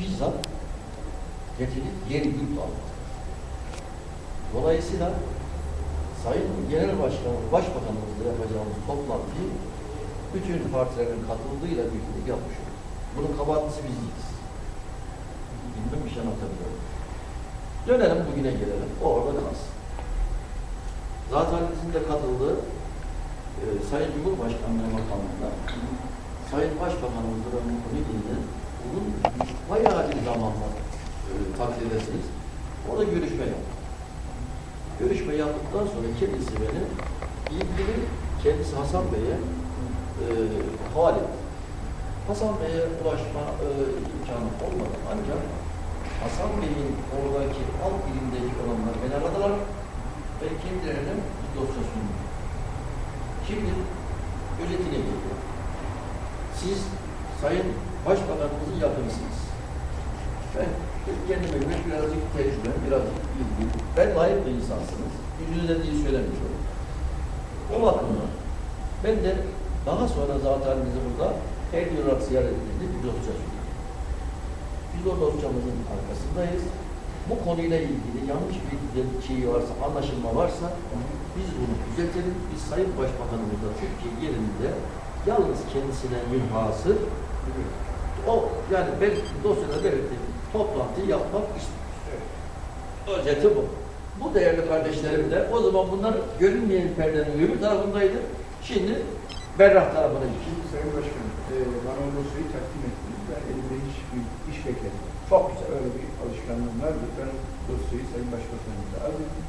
bizzat getirip yeri yurt almak. Dolayısıyla Sayın Genel Başkanım, Başbakanımızla yapacağımız toplantıyı bütün partilerin katıldığıyla birlikte yapmış olduk. Bunun kabahatlisi biz değiliz. Bilmem bir şey anlatabiliyorum. Dönelim bugüne gelelim. O orada kalsın. Zaten bizim de katıldığı e, Sayın Cumhurbaşkanlığı makamında Sayın Başbakanımızla ve Muhtemeliyle bunun bayağı bir zamanla e, takdir edersiniz. Orada görüşme yaptık. Görüşme yaptıktan sonra kendisi beni ilgili kendisi Hasan Bey'e e, havale etti. Hasan Bey'e ulaşma e, imkanı olmadı ancak Hasan Bey'in oradaki alt bilimdeki olanlar beni aradılar ve kendilerine bir dosya sundu. Şimdi özetine geliyor. Siz Sayın Başbakanımızın yakınısınız. Ben kendime göre birazcık tecrübe, birazcık bilgi. Ben layık bir insansınız. Yüzünüze değil söylemiyorum. O bakımdan ben de daha sonra zaten bizi burada her gün olarak ziyaret edildi bir dosya. Biz o dosyamızın arkasındayız. Bu konuyla ilgili yanlış bir şey varsa, anlaşılma varsa biz bunu düzeltelim. Biz Sayın Başbakanımızla Türkiye yerinde yalnız kendisine münhasır o yani ben dosyada belirttiğim toplantıyı yapmak istiyoruz. Özeti bu. Bu değerli kardeşlerim de o zaman bunlar görünmeyen perdenin öbür tarafındaydı. Şimdi berrak tarafına gitti. Sayın Başkanım, e, bana o dosyayı takdim ettiniz. Ben elimde hiçbir iş bekledim. Çok güzel. Öyle bir alışkanlığım vardır. Ben dosyayı Sayın Başbakanımıza ettim.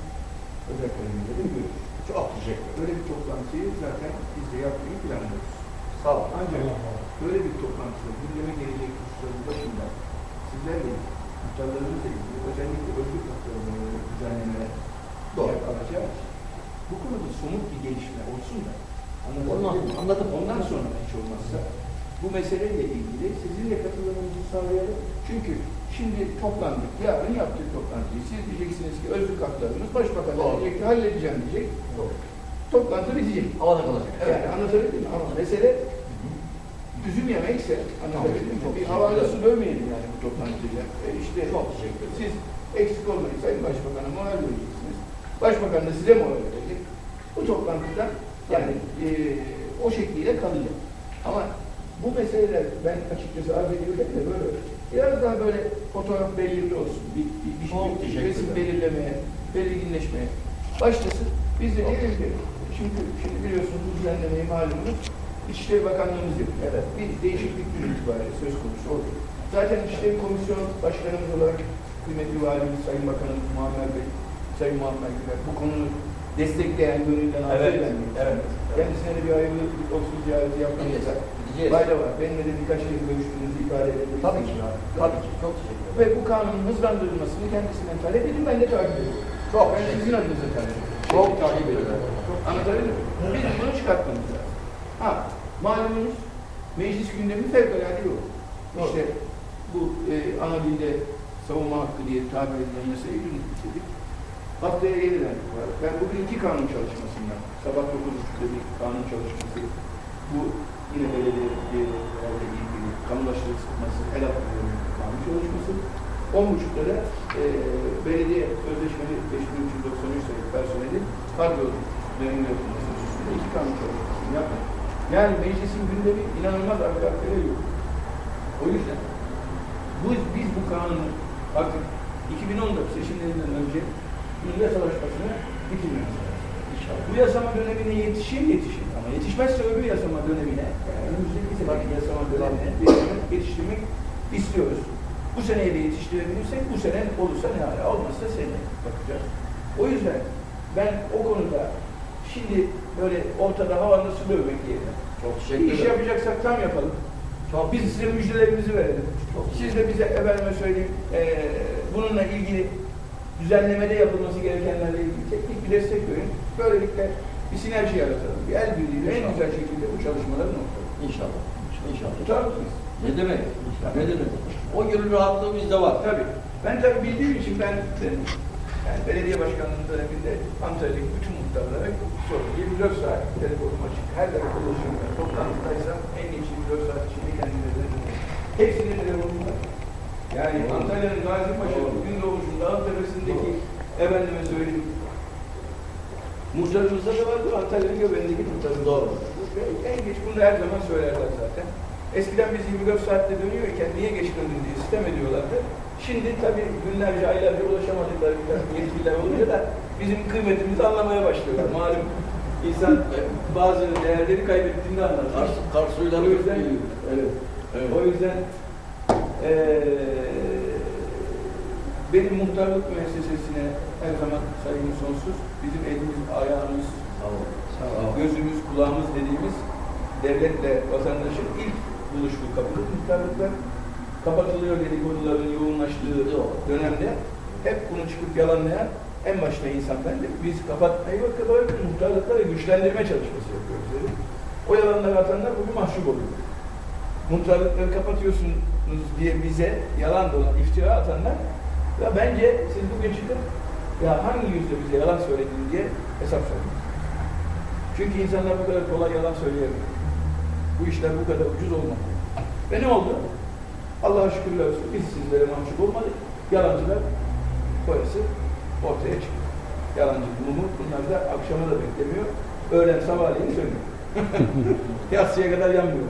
Özel kaleminde de. Çok teşekkür ederim. Böyle bir toplantıyı zaten biz de yapmayı planlıyoruz. Sağ olun. Ancak böyle bir toplantıda gündeme gelecek hususların başında sizlerle muhtarlarımızla ilgili özellikle özgür haklarını düzenlemeye Doğru. alacağız. Bu konuda somut bir gelişme olsun da Olmaz. anlatabildim mi? Anladım. Ondan sonra hiç olmazsa bu meseleyle ilgili sizin de katılımınızı sağlayalım. Çünkü şimdi toplandık, yarın yaptık toplantıyı. Siz diyeceksiniz ki özgür haklarımız başbakan diyecek ki halledeceğim diyecek. Doğru. Toplantı bitecek. Havada kalacak. Yani anlatabildim mi? Ama mesele üzüm yemekse anlatabildim mi? Bir havada su dövmeyelim yani bu toplantıya. E işte Çok teşekkür siz eksik olmayın Sayın Başbakan'a moral vereceksiniz. Başbakan da size moral verecek. Bu toplantıda yani e, o şekliyle kalacak. Ama bu meseleler ben açıkçası arz ediyorum de böyle biraz daha böyle fotoğraf belirli olsun. Bir, bir, bir, Çok bir teşekkür resim belirlemeye, belirginleşmeye başlasın. Biz de diyelim ki çünkü şimdi biliyorsunuz bu düzenlemeyi malumunuz İçişleri Bakanlığımız yapıyor. Evet. Bir değişiklik bir itibariyle söz konusu oldu. Zaten İçişleri Komisyonu Başkanımız olarak kıymetli valimiz Sayın Bakanımız Muammer Bey, Sayın Muammer Güler bu konuyu destekleyen, gönülden arzu Evet, eden bir evet. Kendisine de bir hayırlı olsun ziyareti Gideceğiz. fayda var. Benimle de birkaç kez görüştüğünüzü ifade edebilirsiniz. Tabii ki. Tabii ki. Çok teşekkür ederim. Ve bu kanunun hızlandırılmasını kendisinden talep edin, ben de takip ediyorum. Çok Ben sizin adınıza talep ediyorum. Çok teşekkür ederim. Anlatabildim mi? Bizim bunu. Ha, malumunuz meclis gündemi fevkalade yok. İşte bu e, ana dilde savunma hakkı diye tabir edilen meseleyi dün bitirdik. Haftaya yeniden var. Ben bugün iki kanun çalışmasından, sabah 9.30'da bir kanun çalışması, bu yine belediyelerle ilgili kamulaştırılması, el atmaları kanun çalışması, 10.30'da da e, belediye sözleşmeli 5393 sayılı personeli kadro memnun yapılması iki kanun çalışmasını yaptık. Yani meclisin gündemi inanılmaz arkaya yok. O yüzden bu, biz bu kanunu artık 2014 seçimlerinden önce dünya savaşmasını bitirmemiz lazım. İnşallah. Bu yasama dönemine yetişir yetişir ama yetişmezse öbür yasama dönemine yani önümüzdeki seneki yasama dönemine yetiştirmek istiyoruz. Bu seneye de yetiştirebilirsek bu sene olursa ne hala olmazsa seneye bakacağız. O yüzden ben o konuda şimdi böyle ortada havanda su dövmek yerine Çok bir teşekkür iş ederim. yapacaksak tam yapalım. Çok Biz size müjdelerimizi verelim. Çok Siz de bize efendime söyleyeyim eee bununla ilgili düzenlemede yapılması gerekenlerle ilgili teknik bir destek verin. Böylelikle bir sinerji yaratalım. Bir el birliğiyle en İnşallah. güzel şekilde bu çalışmaları noktalayalım. İnşallah. İnşallah. Tutar mısınız? Ne demek? Ne demek? O gönül rahatlığı bizde var. Tabii. Ben tabii bildiğim için ben yani belediye başkanlığı döneminde Antalya'daki bütün muhtarlara sordum. 24 saat telefonum açık. Her tarafa ulaşıyorum. Toplantıdaysam en geç 24 saat içinde kendilerine. Hepsinin telefonum var. Yani Antalya'nın Gazipaşa Gündoğuş'un dağ tepesindeki efendime söyleyeyim Muhtarımızda da vardı Antalya'nın göbeğindeki muhtarımız. Doğru. En geç bunu her zaman söylerler zaten. Eskiden biz 24 saatte dönüyorken niye geç döndün diye sistem ediyorlardı. Şimdi tabii günlerce, aylarca ulaşamadıkları yetkililer olunca da bizim kıymetimizi anlamaya başlıyorlar. Malum insan e, bazı değerleri kaybettiğinde anlar. Kars, Kars suyları O yüzden- Evet. Evet. O yüzden eee benim muhtarlık müessesesine her zaman saygım sonsuz. Bizim elimiz, ayağımız, Sağ gözümüz, kulağımız dediğimiz devletle vatandaşın ilk buluştuğu kapıdır muhtarlıklar. Kapatılıyor dedikoduların yoğunlaştığı Yok. dönemde hep bunu çıkıp yalanlayan en başta insan bendim. Biz kapatmayı ve kapatmayı muhtarlıkları güçlendirme çalışması yapıyoruz. dedim. O yalanları atanlar bugün mahcup oluyor. Muhtarlıkları kapatıyorsunuz diye bize yalan dolan iftira atanlar ya bence siz bugün çıkıp ya hangi yüzle bize yalan söyledin diye hesap sorun. Çünkü insanlar bu kadar kolay yalan söyleyemiyor. Bu işler bu kadar ucuz olmadı. Ve ne oldu? Allah'a şükürler olsun biz sizlere mahcup olmadık. Yalancılar boyası ortaya çıktı. Yalancı mumu bunlar da akşama da beklemiyor. Öğlen sabahleyin sönüyor. Yatsıya kadar yanmıyor.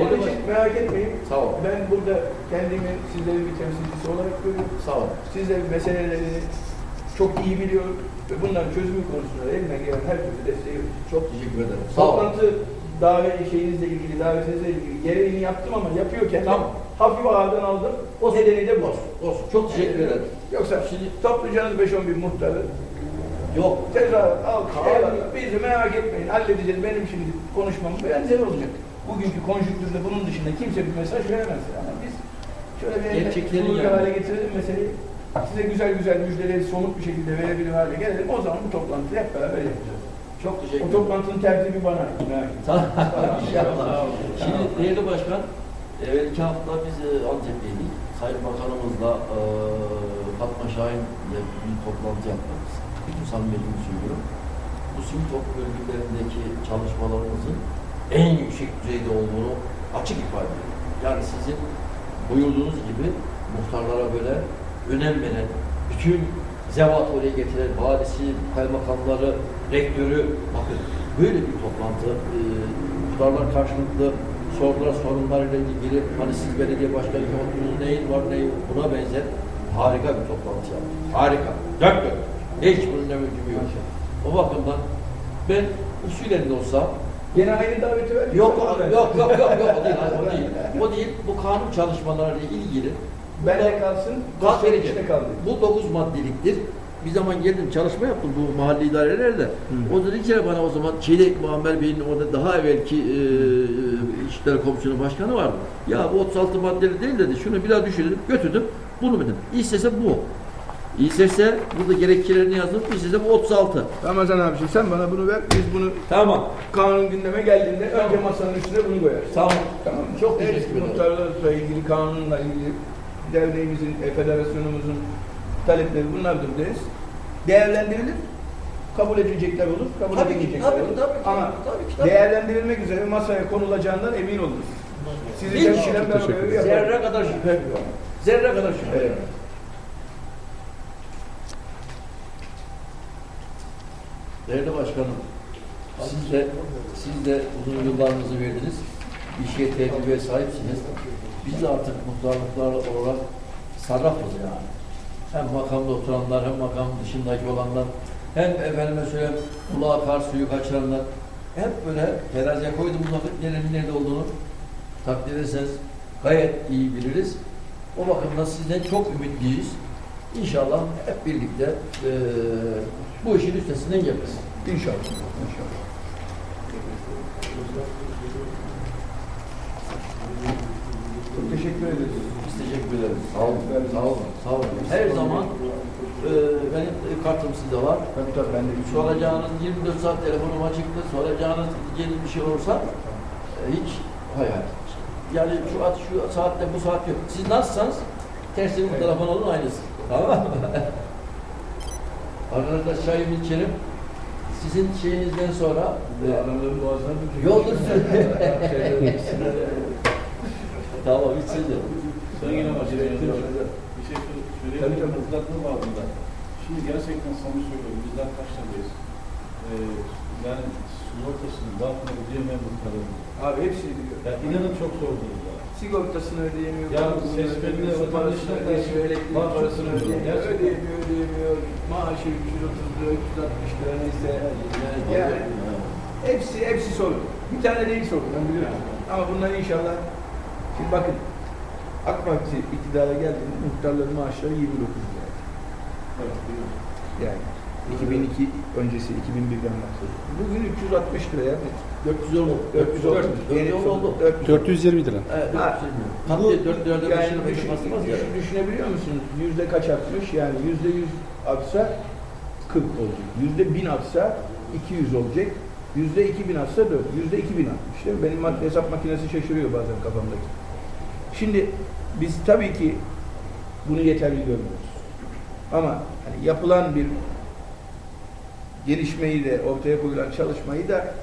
Onun için merak etmeyin. Sağ ol. Ben burada kendimi sizlerin bir temsilcisi olarak görüyorum. Sağ ol. Sizlerin meselelerini çok iyi biliyorum ve bunların çözümü konusunda elimden gelen her türlü desteği. Çok teşekkür ederim. Sağ ol. Toplantı davet şeyinizle ilgili, davetinizle ilgili gereğini yaptım ama yapıyorken Tamam. hafif ağırdan aldım. O nedeni de bu. Olsun. Çok teşekkür ederim. Yoksa Şimdi- toplayacaksınız 5-10 bin muhtarı. Yok. Tekrar al, eyvallah. Bizi merak etmeyin, halledeceğiz. Benim şimdi konuşmam benzer olacak. Bugünkü konjüktürde bunun dışında kimse bir mesaj veremez. Ama biz şöyle bir Gerçekleri sulu bir yani. hale getirelim meseleyi. Size güzel güzel müjdeleri somut bir şekilde verebilir hale gelelim. O zaman bu toplantıyı hep beraber yapacağız. O toplantının tertibi bana ait. İnşallah. Şimdi değerli başkan, evvel iki hafta biz e, Antep'teydik. Sayın Bakanımızla e, Fatma Şahin'le bir toplantı yaptık. Bütün samimiyetimi söylüyorum. Bu Simtok bölgelerindeki çalışmalarımızın en yüksek düzeyde olduğunu açık ifade ediyor. Yani sizin buyurduğunuz gibi muhtarlara böyle önem veren, bütün zevat oraya getiren valisi, kaymakamları, rektörü, bakın böyle bir toplantı, e, muhtarlar karşılıklı sordular sorunlarıyla ilgili, hani siz belediye başkanı oldunuz, neyin var neyin buna benzer harika bir toplantı yaptık. Harika. Dört dört. Hiç bunun mümkün yok. O bakımdan ben usulen de olsa Gene aynı daveti ver. Yok, yok, yok, yok, yok, o değil, o değil. O değil, bu kanun çalışmalarıyla ilgili Bende kalsın, içinde kaldı. Bu 9 maddeliktir. Bir zaman geldim çalışma yaptım bu mahalli idarelerde. O dedi ki bana o zaman Çelik Muammer Bey'in orada daha evvelki e, İşler Komisyonu Başkanı vardı. Ya bu 36 maddeli değil dedi. Şunu biraz düşürdüm, götürdüm. Bunu dedim. İstese bu. İstese burada gerekçelerini yazdım. İstese bu 36. Ramazan abiciğim sen bana bunu ver. Biz bunu Tamam. kanun gündeme geldiğinde önce masanın üstüne bunu koyarız. Tamam. Tamam? Çok teşekkür ederim. Muhtarlarla ilgili, kanunla ilgili derneğimizin, e, federasyonumuzun talepleri bunlardır deriz. Değerlendirilir. Kabul edilecekler olur, kabul Tabii ki, edilmeyecekler tabii ki, olur. tabii ki, Ama tabii ki, tabii. değerlendirilmek üzere masaya konulacağından emin olunuz. Sizi Hiç temsilen ben. Zerre kadar şüphem yok. Zerre kadar Evet. yok. Değerli başkanım, siz de, siz de uzun yıllarınızı verdiniz. Şeye tecrübeye sahipsiniz. Biz de artık muhtarlıklar olarak sarrafız yani. Hem makamda oturanlar, hem makam dışındaki olanlar, hem efendime söyleyeyim kulağa kar suyu kaçıranlar. Hep böyle teraziye koyduğumuz vakit nerenin nerede olduğunu takdir ederseniz gayet iyi biliriz. O bakımdan sizden çok ümitliyiz. İnşallah hep birlikte eee, bu işin üstesinden geliriz. İnşallah. İnşallah. Çok teşekkür ederiz. Biz teşekkür ederiz. Sağ olun. Sağ olun. Sağ olun. Her zaman eee, benim kartım sizde var. Tabii tabii ben de Soracağınız 24 saat telefonum açıktı. Soracağınız diyeceğiniz bir şey olursa e, hiç hayal. Yani şu at şu saatte bu saat yok. Siz nasılsanız tersine bu Evet. telefon olun aynısı. Tamam mı? Arkadaşlar çayımı içelim. Sizin şeyinizden sonra e, Yoldur. tamam hiç siz de. Sayın Genel Başkanım, Direttin bir şey söyleyeyim? Hatırlatma babında. Şimdi gerçekten samimi söylüyorum, bizler kaçtadayız. Ee, yani sigortasını, dağıtını ödeyemeyen bu kadar. Abi hepsini biliyorum. Ya inanın çok zor durumda. Sigortasını ödeyemiyor. Ya bakımını vatandaşlar ödeyemiyor, karşı- elektrik parasını ödeyemiyor, ödeyemiyor, ödeyemiyor. Maaşı 330 lira, 360 lira neyse. Yani hepsi, hepsi sorun. Bir tane değil sorun, ben biliyorum. Ama bunlar inşallah, bakın, AK Parti iktidara geldiğinde muhtarların maaşları 29 lira. Evet. Yani 2002 öncesi, 2001'den bahsediyorum. Bugün 360 liraya 410 oldu. 410 410 oldu. 420 lira. Evet, Ha, 420. Tam diye 4 lirada yani başına düşün, düşün- düşünebiliyor musunuz? Yüzde kaç artmış? Yani yüzde yüz artsa 40 olacak. Yüzde bin artsa 200 olacak. Yüzde 2000 artsa 4. Yüzde 2000 artmış. Değil mi? Benim hesap makinesi şaşırıyor bazen kafamdaki. Şimdi biz tabii ki bunu yeterli görmüyoruz. Ama hani yapılan bir gelişmeyi de ortaya koyulan çalışmayı da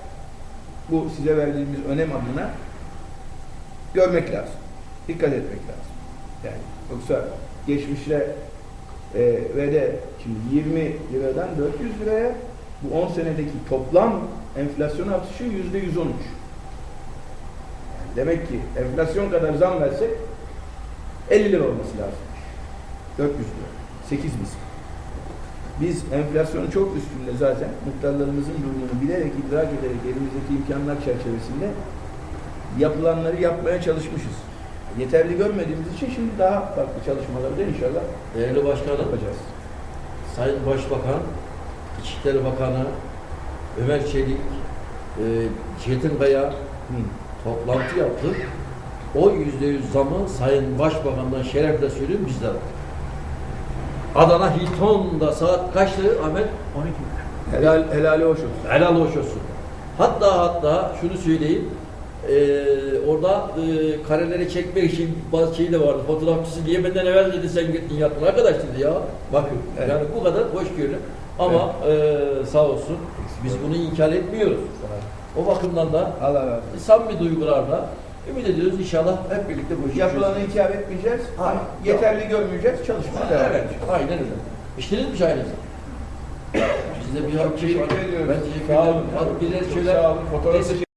bu size verdiğimiz önem adına görmek lazım. Dikkat etmek lazım. Yani yoksa geçmişte e, ve de şimdi 20 liradan 400 liraya bu 10 senedeki toplam enflasyon artışı yüzde 113. Demek ki enflasyon kadar zam versek 50 lira olması lazım. 400 lira. 8 misli. Biz enflasyonun çok üstünde zaten muhtarlarımızın durumunu bilerek, idrak ederek elimizdeki imkanlar çerçevesinde yapılanları yapmaya çalışmışız. Yeterli görmediğimiz için şimdi daha farklı çalışmaları da inşallah Değerli başkanım, yapacağız. Sayın Başbakan, İçişleri Bakanı, Ömer Çelik, e, Çetin Kaya toplantı yaptı. O yüzde yüz zamı Sayın Başbakan'dan şerefle söylüyorum bizde var. Adana Hilton'da saat kaçtı Ahmet? 12. Helal, helali hoş olsun. Helal hoş olsun. Hatta hatta şunu söyleyeyim. eee, orada eee, kareleri çekmek için bazı şey de vardı. Fotoğrafçısı diye benden evvel dedi sen gittin yattın. Arkadaş dedi ya. Bakın Evet. yani bu kadar hoşgörülü. Ama eee, sağ olsun biz bunu inkar etmiyoruz. O bakımdan da Allah razı olsun. samimi duygularla ümit ediyoruz inşallah hep birlikte bu işi Yapılanı çözeceğiz. inkar etmeyeceğiz Hayır. yeterli görmeyeceğiz. Çalışmaya devam Evet, edeceğiz. aynen öyle. İçtiniz mi çayınızı? Size bir Çok şey var. teşekkür. Ben teşekkür Sağ olun. Çok sağ olun. Fotoğrafı Resim-